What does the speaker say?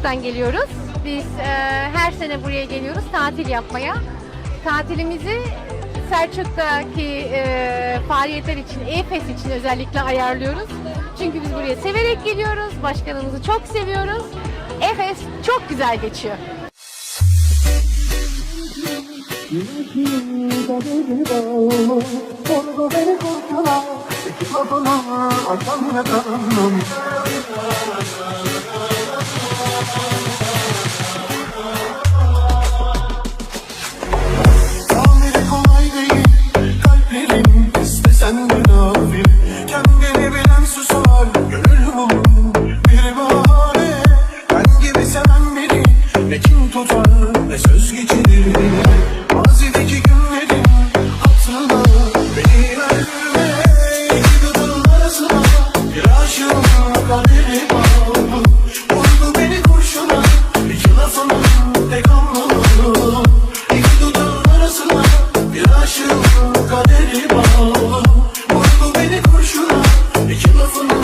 Frankfurt'tan geliyoruz. Biz e, her sene buraya geliyoruz tatil yapmaya. Tatilimizi Selçuk'taki e, faaliyetler için, EFES için özellikle ayarlıyoruz. Çünkü biz buraya severek geliyoruz. Başkanımızı çok seviyoruz. EFES çok güzel geçiyor. tutarım ve söz geçiririm Mazideki günlerim hatırla beni verme İki gıdım arasına bir aşığıma kaderim aldım Vurdu beni kurşuna. İki lafına tek anlamı İki dudağın arasına bir aşığıma kaderim aldım Vurdu beni kurşuna. İki lafına